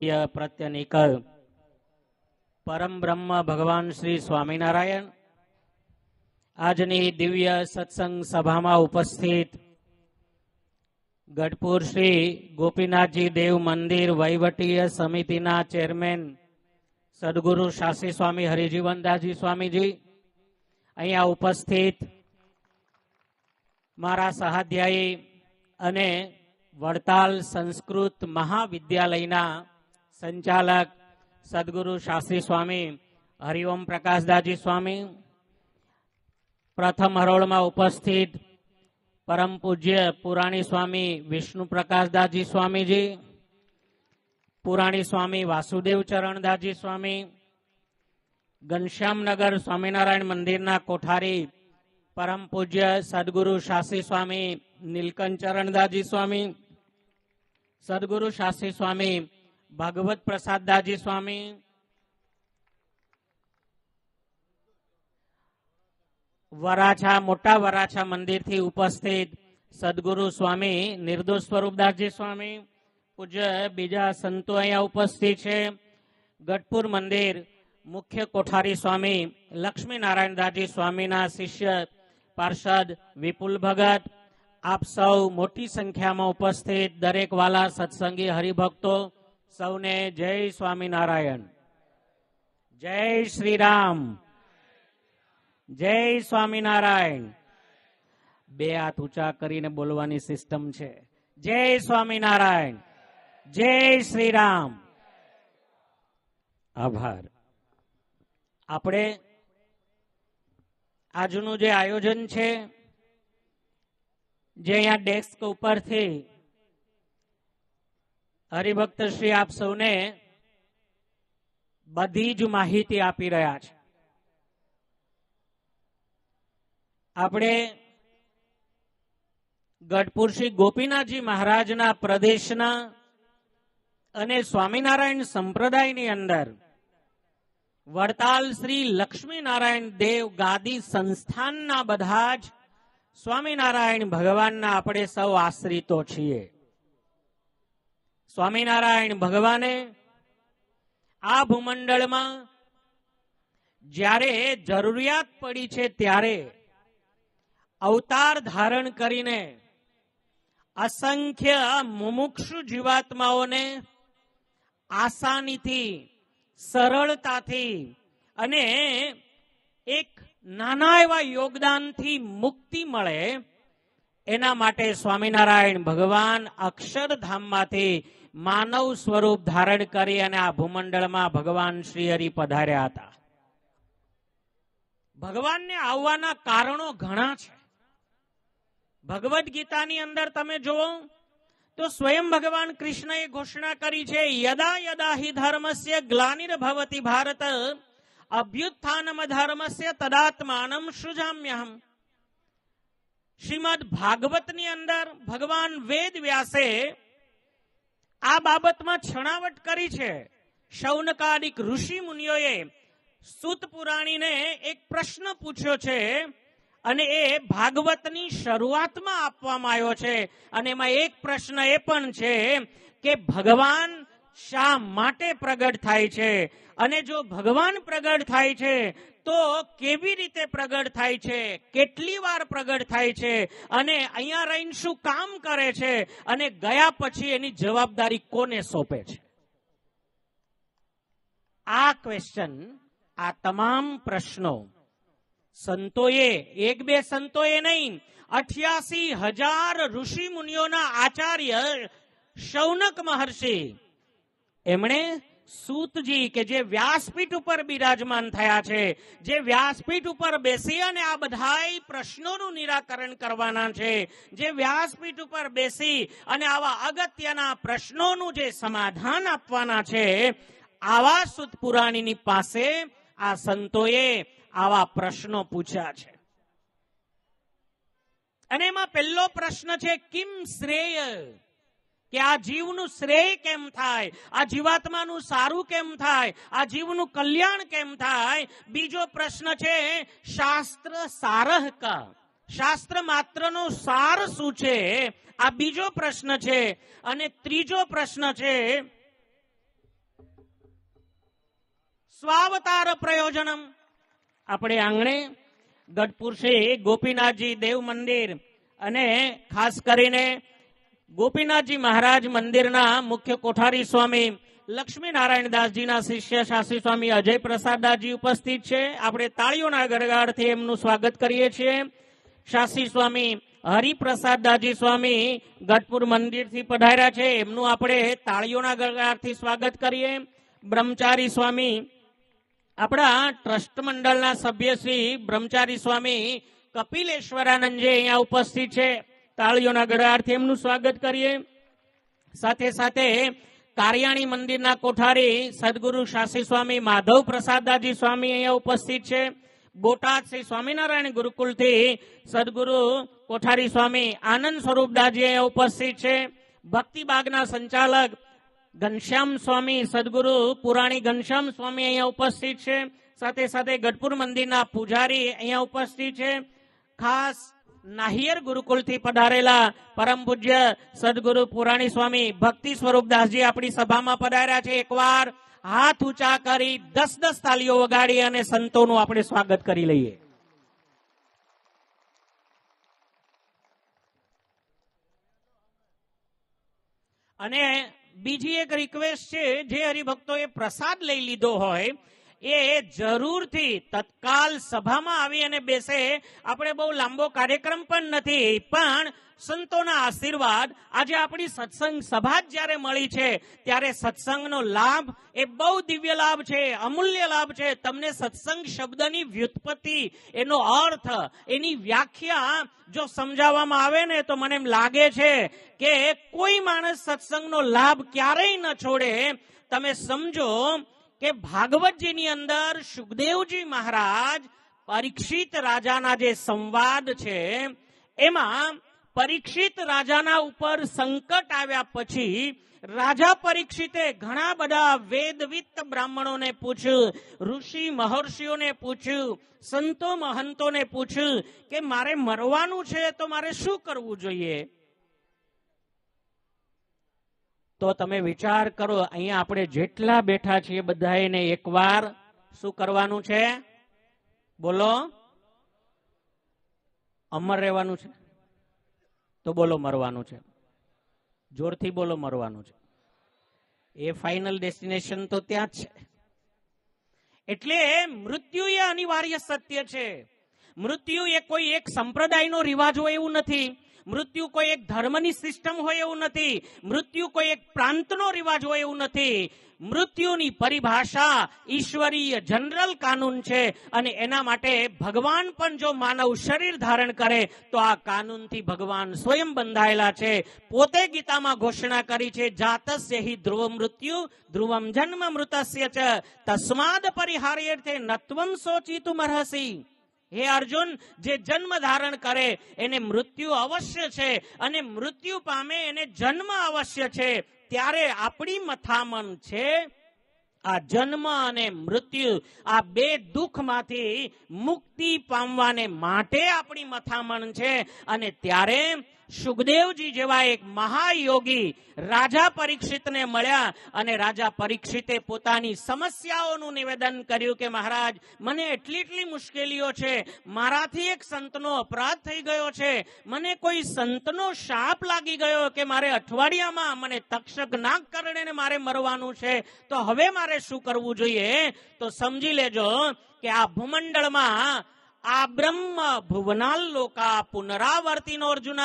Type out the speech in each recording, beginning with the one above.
પ્રત્યનિક પરમ બ્રહ્મ ભગવાન શ્રી સ્વામિનારાયણ. આજની દિવ્ય સત્સંગ સભામાં ઉપસ્થિત ગઢપુર શ્રી ગોપીનાથજી દેવ મંદિર વહીવટીય સમિતિના ચેરમેન સદગુરુ શાસ્ત્રી સ્વામી હરિજીવનદાસજી સ્વામીજી. અહીંયા ઉપસ્થિત મારા સહાધ્યાયી અને વડતાલ સંસ્કૃત મહાવિદ્યાલયના સંચાલક સદગુરુ શાસ્ત્રી સ્વામી, હરિઓમ પ્રકાશદાસજી સ્વામી, પ્રથમ હરોળમાં ઉપસ્થિત પરમ પૂજ્ય પુરાણી સ્વામી વિષ્ણુ પ્રકાશદાસજી સ્વામીજી, પુરાણી સ્વામી વાસુદેવ ચરણદાસજી સ્વામી, ઘનશ્યામનગર સ્વામિનારાયણ મંદિરના કોઠારી પરમ પૂજ્ય સદગુરુ શાસ્ત્રી સ્વામી નીલકંઠ ચરણદાસજી સ્વામી, સદગુરુ શાસ્ત્રી સ્વામી ભગવત પ્રસાદદાસજી સ્વામી વરાછા મોટા વરાછા મંદિરથી ઉપસ્થિત સદગુરુ સ્વામી નિર્દોષ સ્વરૂપદાસજી સ્વામી પૂજ્ય બીજા સંતો અહીંયા ઉપસ્થિત છે ગઢપુર મંદિર મુખ્ય કોઠારી સ્વામી લક્ષ્મી નારાયણદાસજી સ્વામીના શિષ્ય પાર્ષદ વિપુલ ભગત આપ સૌ મોટી સંખ્યામાં ઉપસ્થિત દરેક વાલા સત્સંગી હરિભક્તો સૌને જય સ્વામિનારાયણ. જય શ્રી રામ જય સ્વામિનારાયણ. બે હાથ ઊંચા કરીને બોલવાની સિસ્ટમ છે. જય સ્વામિનારાયણ. જય શ્રી રામ આભાર. આપણે આજનું જે આયોજન છે, જે અહીંયા ડેસ્ક ઉપરથી હરિભક્ત શ્રી આપ સૌને બધી જ માહિતી આપી રહ્યા છે. આપણે ગઢપુર શ્રી ગોપીનાથજી મહારાજના પ્રદેશના અને સ્વામિનારાયણ સંપ્રદાયની અંદર વડતાલ શ્રી લક્ષ્મીનારાયણ દેવ ગાદી સંસ્થાનના બધા જ સ્વામિનારાયણ ભગવાનના આપણે સૌ આશ્રિતો છીએ. સ્વામિનારાયણ ભગવાને આ ભૂમંડળમાં જ્યારે જરૂરિયાત પડી છે ત્યારે અવતાર ધારણ કરીને અસંખ્ય મુમુક્ષુ જીવાત્માઓને આસાનીથી, સરળતાથી અને એક નાના એવા યોગદાનથી મુક્તિ મળે એના માટે સ્વામિનારાયણ ભગવાન અક્ષરધામમાંથી માનવ સ્વરૂપ ધારણ કરી અને આ ભૂમંડળમાં ભગવાન શ્રી હરિ પધાર્યા હતા. ભગવાનને આવવાના કારણો ઘણા છે. ભગવદ્ ગીતાની અંદર તમે જુઓ, તો સ્વયં ભગવાન કૃષ્ણએ ઘોષણા કરી છે, યદા યદા હિ ધર્મસ્ય ગ્લાનિર્ભવતી ભારત, અભ્યુત્થાનમ ધર્મસ્ય તદાત્માનમ સૃજામ્યહમ. શ્રીમદ ભાગવતની અંદર ભગવાન વેદ વ્યાસે આ બાબતમાં છણાવટ કરી છે. શૌનકાદિક ઋષિ મુનિઓએ સુત પુરાણીને એક પ્રશ્ન પૂછ્યો છે અને એ ભાગવતની શરૂઆતમાં આપવામાં આવ્યો છે. અને એમાં એક પ્રશ્ન એ પણ છે કે ભગવાન શા માટે પ્રગટ થાય છે? અને જો ભગવાન પ્રગટ થાય છે, તો કેવી રીતે પ્રગટ થાય છે? કેટલી વાર પ્રગટ થાય છે? અને અહીંયા રહીને શું કામ કરે છે? અને ગયા પછી એની જવાબદારી કોને સોંપે છે? આ ક્વેશ્ચન આ તમામ પ્રશ્નો સંતોએ, એક બે સંતોએ નહીં, અઠ્યાસી હજાર ઋષિ મુનિઓના આચાર્ય શૌનક મહર્ષિ એમણે સૂતજી કે જે વ્યાસપીઠ ઉપર બિરાજમાન થયા છે, જે વ્યાસપીઠ ઉપર બેસી અને આ બધા પ્રશ્નોનું નિરાકરણ કરવાના છે, જે વ્યાસપીઠ ઉપર બેસી અને આવા અગત્યના પ્રશ્નોનું જે સમાધાન આપવાના છે, આવા સુત પુરાણીની પાસે આ સંતોએ આવા પ્રશ્નો પૂછ્યા છે. અને એમાં પહેલો પ્રશ્ન છે, કિમ શ્રેય? કે આ જીવનું શ્રેય કેમ થાય? આ જીવાત્માનું સારું કેમ થાય? આ જીવનું કલ્યાણ કેમ થાય? બીજો પ્રશ્ન છે, શાસ્ત્ર સારહ કા. શાસ્ત્ર માત્રનો સાર શું છે? આ બીજો પ્રશ્ન છે. અને ત્રીજો પ્રશ્ન છે, સ્વાવતાર પ્રયોજનમ. આપણે આંગણે ગઢપુર શ્રી ગોપીનાથજી દેવ મંદિર અને ખાસ કરીને ગોપીનાથજી મહારાજ મંદિરના મુખ્ય કોઠારી સ્વામી લક્ષ્મી નારાયણ દાસજીના શિષ્ય શાસ્ત્રી સ્વામી અજય પ્રસાદ દાસજી ઉપસ્થિત છે. આપણે તાળીઓના ગરગાડથી એમનું સ્વાગત કરીએ છીએ. શાસ્ત્રી સ્વામી હરિપ્રસાદ દાજી સ્વામી ગઢપુર મંદિરથી પધાર્યા છે. એમનું આપણે તાળીઓના ગરગાડથી સ્વાગત કરીએ. બ્રહ્મચારી સ્વામી આપણા ટ્રસ્ટ મંડળના સભ્ય શ્રી બ્રહ્મચારી સ્વામી કપિલેશ્વરાનંદજી અહીંયા ઉપસ્થિત છે. તાળીઓના ગરગાડથી એમનું સ્વાગત કરીએ. સાથે સાથે કારિયાણી મંદિરના કોઠારી સદગુરુ શાસ્ત્રી સ્વામી માધવ પ્રસાદાજી સ્વામી અહીંયા ઉપસ્થિત છે. બોટાદ શ્રી સ્વામિનારાયણ ગુરુકુલથી સદગુરુ કોઠારી સ્વામી આનંદ સ્વરૂપદાજી અહીંયા ઉપસ્થિત છે. ભક્તિબાગના સંચાલક ઘનશ્યામ સ્વામી સદગુરુ પુરાણી ઘનશ્યામ સ્વામી અહીંયા ઉપસ્થિત છે. સાથે સાથે ગઢપુર મંદિરના પૂજારી અહીંયા ઉપસ્થિત છે. ખાસ નાહિયર ગુરુકુલથી પધારેલા પરમ પૂજ્ય સદગુરુ પુરાણી સ્વામી ભક્તિ સ્વરૂપદાસજી આપણી સભામાં પધાર્યા છે. એકવાર હાથ ઊંચા કરી દસ દસ તાલીઓ વગાડી અને સંતોનું આપણે સ્વાગત કરી લઈએ. અને બીજી એક રિક્વેસ્ટ છે, જે હરિભક્તોએ પ્રસાદ લઈ લીધો હોય એ જરૂરથી તત્કાલ સભામાં આવી અને બેસે. આપણે બહુ લાંબો કાર્યક્રમ પણ નથી, પણ સંતોના આશીર્વાદ આજે આપણી સત્સંગ સભા જ્યારે મળી છે, ત્યારે સત્સંગનો લાભ એ બહુ દિવ્ય લાભ છે, અમૂલ્ય લાભ છે. તમને સત્સંગ શબ્દની વ્યુત્પત્તિ, એનો અર્થ, એની વ્યાખ્યા જો સમજાવવામાં આવે ને તો મને એમ લાગે છે કે કોઈ માણસ સત્સંગનો લાભ ક્યારેય ન છોડે. તમે સમજો કે ભાગવતજીની અંદર સુખદેવજી મહારાજ પરીક્ષિત રાજાના જે સંવાદ છે, એમાં પરીક્ષિત રાજાના ઉપર સંકટ આવ્યા પછી રાજા પરીક્ષિતે ઘણા બધા વેદવિત્ત બ્રાહ્મણોને પૂછ્યું, ઋષિ મહર્ષિઓને પૂછ્યું, સંતો મહંતોને પૂછ્યું કે મારે મરવાનું છે તો મારે શું કરવું જોઈએ? તો તમે વિચાર કરો, અહીંયા આપણે જેટલા બેઠા છીએ બધા એને એકવાર શું કરવાનું છે? બોલો. અમર રહેવાનું છે. તો બોલો મરવાનું છે. જોરથી બોલો મરવાનું છે. એ ફાઇનલ ડેસ્ટિનેશન તો ત્યાં જ છે. એટલે મૃત્યુ એ અનિવાર્ય સત્ય છે. મૃત્યુ એ કોઈ એક સંપ્રદાયનો રિવાજ હોય એવું નથી. મૃત્યુ કોઈ એક ધર્મની સિસ્ટમ હોય એવું નથી, મૃત્યુ કોઈ એક પ્રાંતનો રિવાજ હોય એવું નથી. મૃત્યુની પરિભાષા ઈશ્વરીય જનરલ કાનૂન છે અને એના માટે ભગવાન પણ જો માનવ શરીર ધારણ કરે, તો આ કાનૂનથી ભગવાન સ્વયં બંધાયેલા છે. પોતે ગીતામાં ઘોષણા કરી છે, જાતસ્ય હિ ધ્રુવ મૃત્યુ, ધ્રુવમ જન્મ મૃતસ્ય ચ. તસ્માદ પરિહાર્યર્થે નત્વમ શોચિતું અર્હસી હે અર્જુન, જે જન્મ ધારણ કરે, એને મૃત્યુ અવશ્ય છે અને મૃત્યુ પામે એને જન્મ અવશ્ય છે. ત્યારે આપણી મથામણ છે, આ જન્મ અને મૃત્યુ, આ બે દુઃખમાંથી મુક્તિ પામવાને માટે આપણી મથામણ છે. અને ત્યારે સુખદેવજી જેવા એક મહાયોગી રાજા પરીક્ષિતને મળ્યા અને રાજા પરીક્ષિતે પોતાની સમસ્યાઓનું નિવેદન કર્યું કે મહારાજ, મને એટલી એટલી મુશ્કેલીઓ છે, મારાથી એક સંતનો અપરાધ થઈ ગયો છે, મને કોઈ સંતનો શાપ લાગી ગયો કે મારે અઠવાડિયામાં મને તક્ષક નાક કરણે મારે મરવાનું છે, તો હવે મારે શું કરવું જોઈએ? તો સમજી લેજો કે આ ભૂમંડળમાં આ બ્રહ્મ ભુવનાલોકા પુનરાવર્તિનો અર્જુન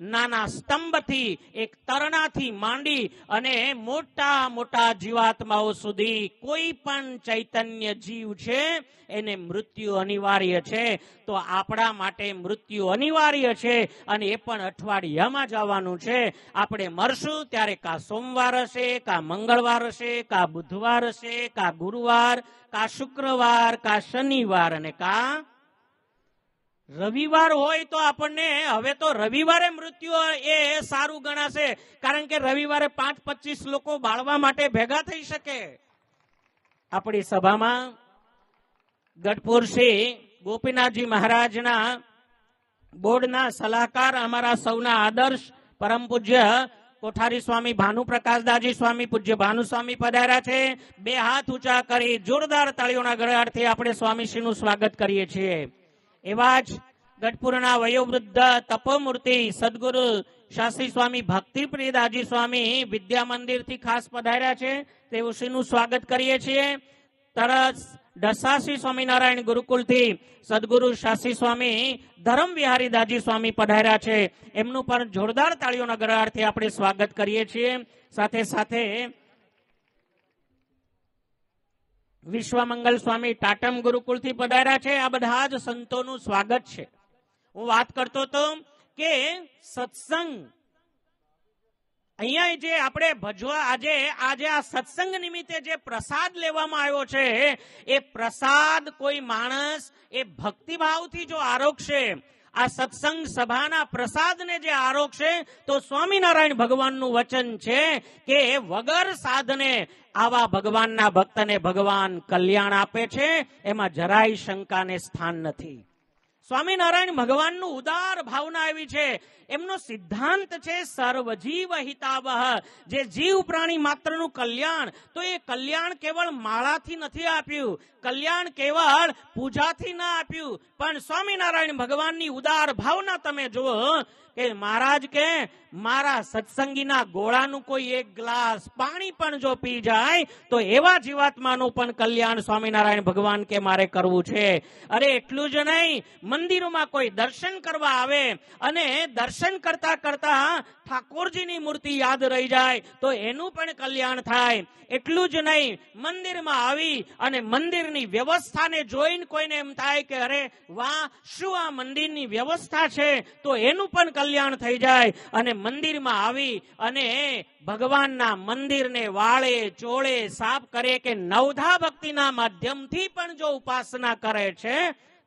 નાના સ્તંભથી, એક તરણાથી માંડી અને મોટા મોટા જીવાત્માઓ સુધી કોઈ પણ ચૈતન્ય જીવ છે, એને મૃત્યુ અનિવાર્ય છે. તો આપણા માટે મૃત્યુ અનિવાર્ય છે અને એ પણ અઠવાડિયામાં જવાનું છે. આપણે મરશું ત્યારે કા સોમવાર હશે, કા મંગળવાર હશે, કા બુધવાર હશે, કા ગુરુવાર, કા શુક્રવાર, કા શનિવાર અને કા રવિવાર હોય તો આપણને, હવે તો રવિવારે મૃત્યુ એ સારું ગણાશે, કારણ કે રવિવારે પાંચ પચીસ લોકો બાળવા માટે ભેગા થઈ શકે. આપણી સભામાં ગઢપુર શ્રી ગોપીનાથજી મહારાજના બોર્ડના સલાહકાર અમારા સૌના આદર્શ પરમ પૂજ્ય કોઠારી સ્વામી ભાનુ પ્રકાશદાજી સ્વામી પૂજ્ય ભાનુ સ્વામી પધાર્યા છે. બે હાથ ઊંચા કરી જોરદાર તાળીઓના ગળાથી આપણે સ્વામીશ્રીનું સ્વાગત કરીએ છીએ. એવા જ ગઢપુરના વયોવૃદ્ધ તપોમૂર્તિ સદગુરુ શાસ્ત્રી સ્વામી ભક્તિપ્રિયદાજી સ્વામી વિદ્યા મંદિરથી ખાસ પધાર્યા છે. તેવું શ્રીનું સ્વાગત કરીએ છીએ. તરસ દશાશ્રી સ્વામિનારાયણ ગુરુકુલથી સદગુરુ શાસ્ત્રી સ્વામી ધરમ વિહારી દાજી સ્વામી પધાર્યા છે. એમનું પણ જોરદાર તાળીઓના ગરાળથી આપણે સ્વાગત કરીએ છીએ. સાથે સાથે વિશ્વમંગલ સ્વામી ટાટમ ગુરુકુળથી પધાર્યા છે. આ બધા જ સંતોનું સ્વાગત છે. હું વાત કરતો હતો કે સત્સંગ. અહીંયા જે આપણે ભજવા આજે આજે આ સત્સંગ નિમિત્તે જે પ્રસાદ લેવામાં આવ્યો છે, એ પ્રસાદ કોઈ માણસ એ ભક્તિભાવથી જો આરોગશે આ સત્સંગ સભાના પ્રસાદને જે આરોગશે તો સ્વામિનારાયણ ભગવાનનું વચન છે કે વગર સાધને આવા ભગવાનના ભક્તને ભગવાન કલ્યાણ આપે છે, એમાં જરાય શંકાને સ્થાન નથી. સ્વામિનારાયણ ભગવાનનું ઉદાર ભાવના આવી છે. એમનો સિદ્ધાંત છે સર્વજીવ હિતાવહ જે જીવ પ્રાણી માત્રનું કલ્યાણ, તો એ કલ્યાણ કેવળ માળાથી નથી આપ્યું. કલ્યાણ કેવળ પૂજાથી ના આપ્યું. પણ સ્વામિનારાયણ ભગવાનની ઉદાર ભાવના તમે જુઓ કે મહારાજ કે, મારા સત્સંગીના ગોળાનું કોઈ એક ગ્લાસ પાણી પણ જો પી જાય, તો એવા જીવાત્માનું પણ કલ્યાણ સ્વામિનારાયણ ભગવાન કે મારે કરવું છે. અરે એટલું જ નહીં, મંદિરોમાં કોઈ દર્શન કરવા આવે અને દર્શન કરતા કરતા ઠાકોરજીની મૂર્તિ યાદ રહી જાય, તો એનું પણ કલ્યાણ થાય. એટલું જ નહીં, મંદિરમાં આવી અને મંદિરની વ્યવસ્થાને જોઈને કોઈને એમ થાય કે અરે વાહ, શું આ મંદિરની વ્યવસ્થા છે? તો એનું પણ કલ્યાણ થઈ જાય અને મંદિરમાં આવી અને ભગવાનના મંદિરને વાળે, ચોળે સાફ કરે કે નવધા ભક્તિના માધ્યમથી પણ જો ઉપાસના કરે છે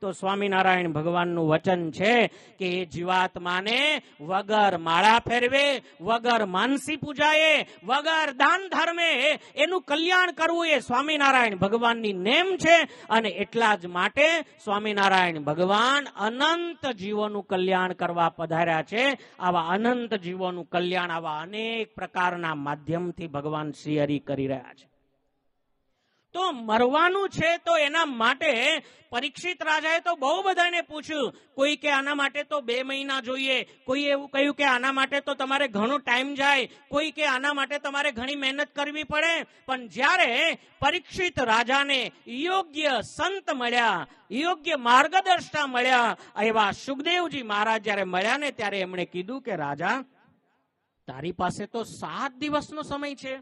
તો સ્વામિનારાયણ ભગવાનનું વચન છે કે એ જીવાત્માને વગર માળા ફેરવે, વગર માનસી પૂજાએ, વગર દાન ધર્મે એનું કલ્યાણ કરવું એ સ્વામિનારાયણ ભગવાનની નેમ છે અને એટલા જ માટે સ્વામિનારાયણ ભગવાન અનંત જીવોનું કલ્યાણ કરવા પધાર્યા છે. આવા અનંત જીવોનું કલ્યાણ આવા અનેક પ્રકારના માધ્યમથી ભગવાન શ્રી કરી રહ્યા છે. તો મરવાનું છે તો એના માટે પરીક્ષિત રાજાએ તો બહુ બધાને પૂછ્યું, કોઈ કે આના માટે તો બે મહિના જોઈએ, કોઈ એવું કહ્યું કે આના માટે તો તમારે ઘણો ટાઈમ જાય, કોઈ કે આના માટે તમારે ઘણી મહેનત કરવી પડે. પણ જ્યારે પરીક્ષિત રાજાને યોગ્ય સંત મળ્યા, યોગ્ય માર્ગદર્શના મળ્યા, એવા સુખદેવજી મહારાજ જ્યારે મળ્યા ને ત્યારે એમણે કીધું કે, રાજા, તારી પાસે તો સાત દિવસનો સમય છે.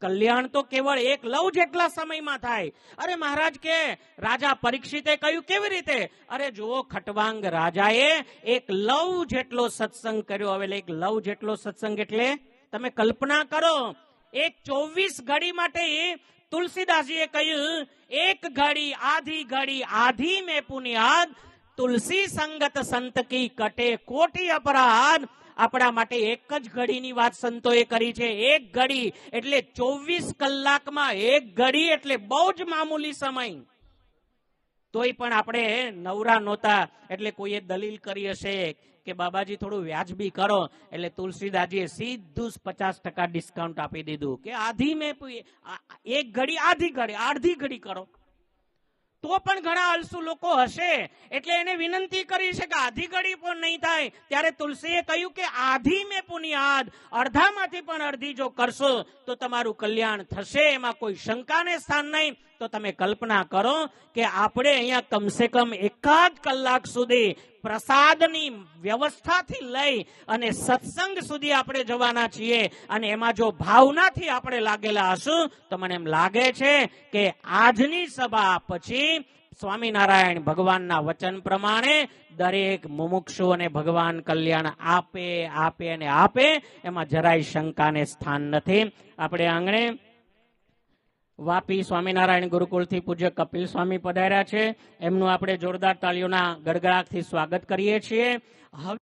કલ્યાણ તો કેવળ એક લવ જેટલા સમયમાં થાય. અરે મહારાજ કે, રાજા પરીક્ષિતે કહ્યું કેવી રીતે? અરે જુઓ, ખટવાંગ રાજાએ એક લવ જેટલો સત્સંગ કર્યો. હવે એક લવ જેટલો સત્સંગ એટલે તમે કલ્પના કરો, એક ચોવીસ ઘડી માટે તુલસીદાસજીએ કહ્યું, એક ઘડી આધી ઘડી આધી મેં પુનિયાદ, તુલસી સંગત સંત કી કટે કોટી અપરાધ આપણા માટે એક જ ઘડીની વાત સંતોએ કરી છે. એક ઘડી એટલે ચોવીસ કલાકમાં એક ઘડી એટલે બહુ જ મામૂલી સમય. તોય પણ આપણે નવરા નહોતા એટલે કોઈએ દલીલ કરી હશે કે બાબાજી થોડું વ્યાજબી કરો એટલે તુલસીદાસજીએ સીધું પચાસ ટકા ડિસ્કાઉન્ટ આપી દીધું કે આધી મેં એક ઘડી, આધી ઘડી, અડધી ઘડી કરો. તો પણ ઘણા અલસુ લોકો હશે. એટલે એને વિનંતી કરી છે કે આધી ઘડી પણ નહીં થાય. ત્યારે તુલસીએ કહ્યું કે આધી મેં પુનિયાદ અડધામાંથી પણ અડધી જો કરશો, તો તમારું કલ્યાણ થશે. એમાં કોઈ શંકાને સ્થાન નહીં. તો તમે કલ્પના કરો કે આપણે અહીંયા કમસે કમ એકાદ કલાક સુધી પ્રસાદની વ્યવસ્થાથી લઈ અને સત્સંગ સુધી આપણે જવાના છીએ અને એમાં જો ભાવનાથી આપણે લાગેલા હશું, તો મને એમ લાગે છે કે આજની સભા પછી સ્વામિનારાયણ ભગવાનના વચન પ્રમાણે દરેક મુમુક્ષુઓને ભગવાન કલ્યાણ આપે આપે અને આપે, એમાં જરાય શંકાને સ્થાન નથી. આપણે આંગણે વાપી સ્વામિનારાયણ ગુરુકુળથી પૂજ્ય કપિલ સ્વામી પધાર્યા છે. એમનું આપણે જોરદાર તાળીઓના ગડગડાટથી સ્વાગત કરીએ છીએ. હવે